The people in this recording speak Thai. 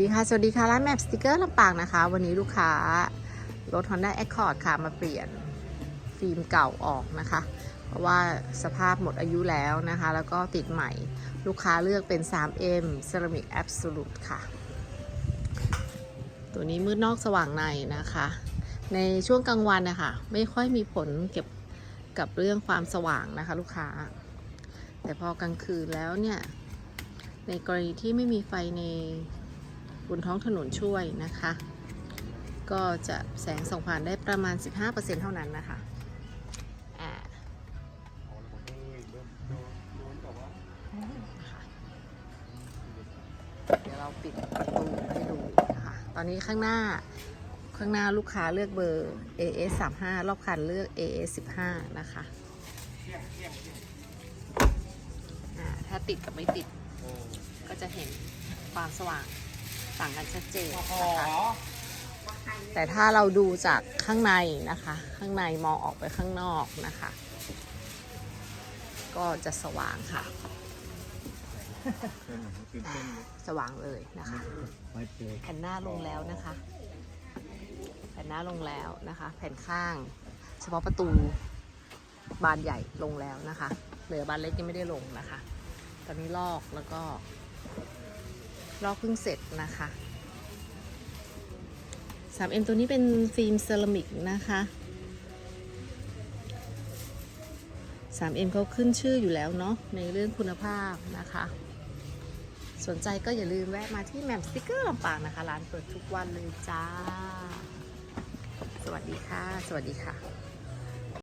สวัสดีค่ะ สวัสดีค่ะ ร้านแมปสติกเกอร์ลำปางนะคะ วันนี้ลูกค้ารถ Honda Accord ค่ะ มาเปลี่ยนฟิล์มเก่าออกนะคะ เพราะว่าสภาพหมดอายุแล้วนะคะ แล้วก็ติดใหม่ ลูกค้าเลือกเป็น 3M Ceramic Absolute ค่ะ ตัวนี้มืดนอกสว่างในนะคะ ในช่วงกลางวันนะคะ ไม่ค่อยมีผลเกี่ยวกับเรื่องความสว่างนะคะ ลูกค้า แต่พอกลางคืนแล้วเนี่ย ในกรณีที่ไม่มีไฟใน บนท้องถนนช่วยนะคะ ก็จะแสงส่องผ่านได้ประมาณ 15%เท่านั้นนะคะอ่านะคะเดี๋ยวเราปิดประตูให้ดูนะคะตอนนี้ข้างหน้าข้างหน้าลูกค้าเลือกเบอร์ AS 35รอบคันเลือก AS 15นะคะ ถ้าติดกับไม่ติดก็จะเห็นความสว่าง ต่างกันชัดเจนนะคะแต่ถ้าเราดูจากข้างในนะคะ ข้างในมองออกไปข้างนอกนะคะ ก็จะสว่างค่ะ สว่างเลยนะคะไม่เจอแผ่นหน้าลงแล้วนะคะ แผ่นหน้าลงแล้วนะคะ แผ่นข้าง เฉพาะประตูบานใหญ่ลงแล้วนะคะ เหลือบานเล็กยังไม่ได้ลงนะคะ ตอนนี้ลอกแล้วก็ ลอกเพิ่งเสร็จนะคะ 3M ตัวนี้เป็นฟิล์มเซรามิกนะคะ 3M เขาขึ้นชื่ออยู่แล้วเนาะในเรื่องคุณภาพนะคะ สนใจก็อย่าลืมแวะมาที่แหม่มสติกเกอร์ลำปางนะคะ ร้านเปิดทุกวันเลยจ้า สวัสดีค่ะ สวัสดีค่ะ